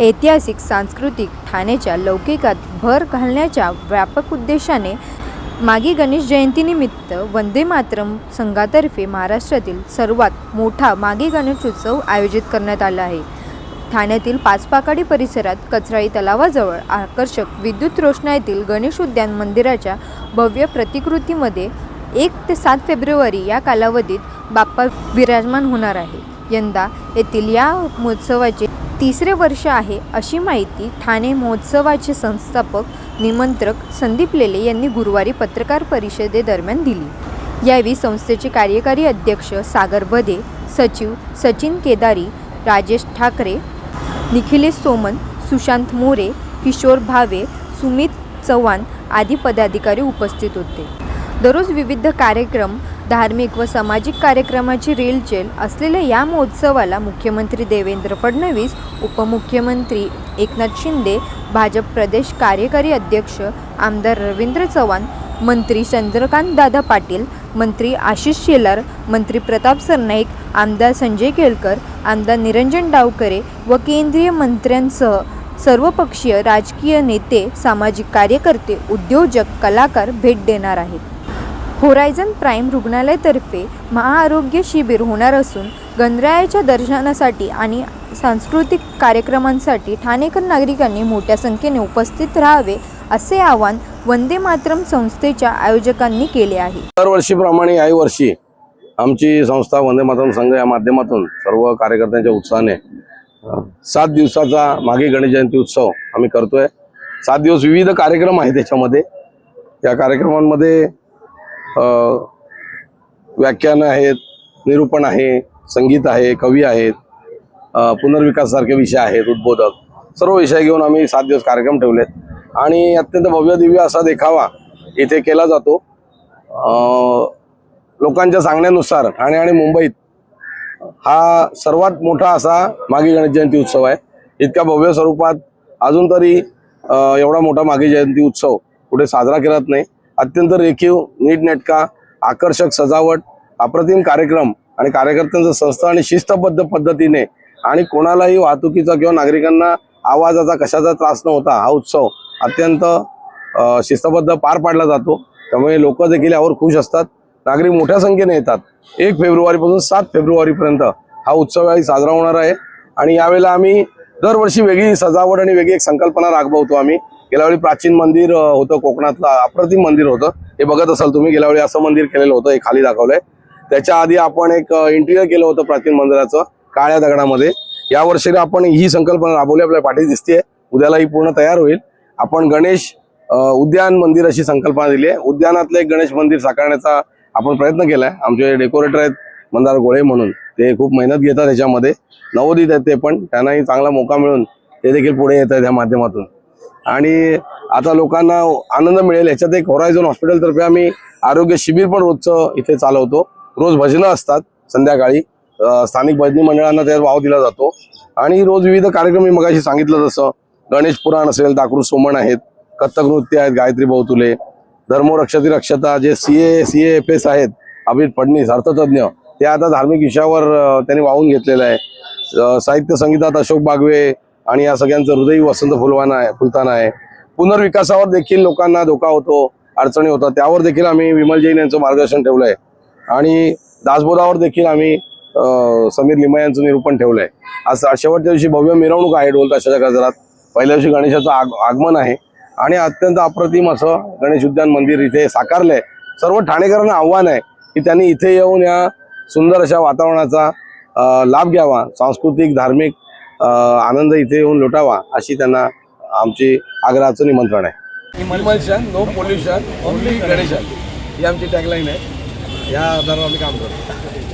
ऐतिहासिक सांस्कृतिक ठाण्याच्या लौकिकात भर घालण्याच्या व्यापक उद्देशाने मागी गणेश जयंतीनिमित्त वंदे मातरम संघातर्फे महाराष्ट्रातील सर्वात मोठा मागी गणेशोत्सव आयोजित करण्यात आला आहे. ठाण्यातील पाचपाकाडी परिसरात कचराई तलावाजवळ आकर्षक विद्युत रोषणाईतील गणेश उद्यान मंदिराच्या भव्य प्रतिकृतीमध्ये एक ते सात फेब्रुवारी या कालावधीत बाप्पा विराजमान होणार आहे. यंदा येथील या महोत्सवाचे तिसरे वर्ष आहे अशी माहिती ठाणे महोत्सवाचे संस्थापक निमंत्रक संदीप लेले यांनी गुरुवारी पत्रकार परिषदेदरम्यान दिली. यावेळी संस्थेचे कार्यकारी अध्यक्ष सागर बदे सचिव सचिन केदारी राजेश ठाकरे निखिलेश सोमन सुशांत मोरे किशोर भावे सुमित चव्हाण आदी पदाधिकारी उपस्थित होते. दररोज विविध कार्यक्रम धार्मिक व सामाजिक कार्यक्रमाची रेलचेल असलेल्या या महोत्सवाला मुख्यमंत्री देवेंद्र फडणवीस उपमुख्यमंत्री एकनाथ शिंदे भाजप प्रदेश कार्यकारी अध्यक्ष आमदार रवींद्र चव्हाण मंत्री चंद्रकांत दादा पाटील मंत्री आशिष शेलार मंत्री प्रताप सरनाईक आमदार संजय केळकर आमदार निरंजन डावकरे व केंद्रीय मंत्र्यांसह सर्वपक्षीय राजकीय नेते सामाजिक कार्यकर्ते उद्योजक कलाकार भेट देणार आहेत. होरायझन प्राईम रुग्णालयातर्फे महाआरोग्य शिबिर होणार असून गणरायाच्या दर्शनासाठी आणि सांस्कृतिक कार्यक्रमांसाठी ठाणेकर नागरिकांनी मोठ्या संख्येने उपस्थित राहावे असे आवाहन वंदे मातरम संस्थेच्या आयोजकांनी केले आहे. दरवर्षीप्रमाणे याही वर्षी आमची संस्था वंदे मातरम संघ या माध्यमातून सर्व कार्यकर्त्यांच्या उत्साहाने सात दिवसाचा मागे गणेश जयंती उत्सव आम्ही करतोय. सात दिवस विविध कार्यक्रम आहे त्याच्यामध्ये या कार्यक्रमांमध्ये व्याख्यानं आहेत निरूपण आहे संगीत आहे कवी आहेत पुनर्विकाससारखे विषय आहेत उद्बोधक. सर्व विषय घेऊन आम्ही सात दिवस कार्यक्रम ठेवलेत. आणि अत्यंत भव्य दिव्य असा देखावा इथे केला जातो. लोकांच्या सांगण्यानुसार ठाणे आणि मुंबईत हा सर्वात मोठा असा मागी गणेश जयंती उत्सव आहे. इतक्या भव्य स्वरूपात अजून तरी एवढा मोठा मागी जयंती उत्सव कुठे साजरा करत नाही. अत्यंत रेखीव नीटनेटका आकर्षक सजावट अप्रतिम कार्यक्रम आणि कार्यकर्त्यांचं संस्था आणि शिस्तबद्ध पद्धतीने आणि कोणालाही वाहतुकीचा किंवा नागरिकांना आवाजाचा कशाचा त्रास न होता हा उत्सव अत्यंत शिस्तबद्ध पार पाडला जातो. त्यामुळे लोक देखील यावर खुश असतात. नागरिक मोठ्या संख्येने येतात. एक फेब्रुवारीपासून सात फेब्रुवारीपर्यंत हा उत्सव यावेळी साजरा होणार आहे. आणि यावेळेला आम्ही दरवर्षी वेगळी सजावट आणि वेगळी एक संकल्पना राबवतो आम्ही. गेल्या वेळी प्राचीन मंदिर होतं कोकणातलं अप्रतिम मंदिर होतं. हे बघत असाल तुम्ही गेल्या वेळी असं मंदिर केलेलं होतं हे खाली दाखवलंय. त्याच्या आधी आपण एक इंटिरियर केलं होतं प्राचीन मंदिराचं काळ्या दगडामध्ये. या वर्षी आपण ही संकल्पना राबवली आपल्या पाठी दिसते उद्याला ही पूर्ण तयार होईल. आपण गणेश उद्यान मंदिर अशी संकल्पना दिली आहे उद्यानातलं एक गणेश मंदिर साकारण्याचा आपण प्रयत्न केलाय. आमचे डेकोरेटर आहेत मंदार गोळे म्हणून. ते खूप मेहनत घेतात त्याच्यामध्ये नवोदित आहेत ते पण. त्यांनाही चांगला मोका मिळून ते देखील पुढे येत आहेत या माध्यमातून. आणि आता लोकांना आनंद मिळेल. याच्यात एक होरायझोन हॉस्पिटलतर्फे आम्ही आरोग्य शिबिर पण रोजचं इथे चालवतो. रोज भजनं असतात संध्याकाळी. स्थानिक भजनी मंडळांना त्यात वाव दिला जातो. आणि रोज विविध कार्यक्रम मी मगाशी सांगितलं जसं गणेश पुराण असेल दाकरू सोमण आहेत कथ्थक नृत्य आहेत गायत्री बहुतुले धर्मोरक्षती Rakshata J C A C F S आहेत अभित फडणीस अर्थतज्ञ ते आता धार्मिक विषयावर त्यांनी वाहून घेतलेलं आहे. साहित्य संगीतात अशोक बागवे आणि या सगळ्यांचं हृदय वसंत फुलवाना आहे फुलताना आहे. पुनर्विकासावर देखील लोकांना धोका होतो अडचणी होतात. त्यावर देखील आम्ही विमल जैन यांचं मार्गदर्शन ठेवलंय. आणि दासबोधावर देखील आम्ही समीर लिमा यांचं निरूपण ठेवलंय. आज शेवटच्या दिवशी भव्य मिरवणूक आहे ढोल ताशाच्या गजरात पहिल्या दिवशी गणेशाचं आग आगमन आहे. आणि अत्यंत अप्रतिम असं गणेश उद्यान मंदिर इथे साकारलंय. सर्व ठाणेकरांना आव्हान आहे की त्यांनी इथे येऊन या सुंदर अशा वातावरणाचा लाभ घ्यावा. सांस्कृतिक धार्मिक आनंद इथे येऊन लुटावा अशी त्यांना आमची आग्रहाचं निमंत्रण आहे. Emulsion no pollution only Ganeshan ही आमची टॅगलाईन आहे. या आधारावर आम्ही काम करतो.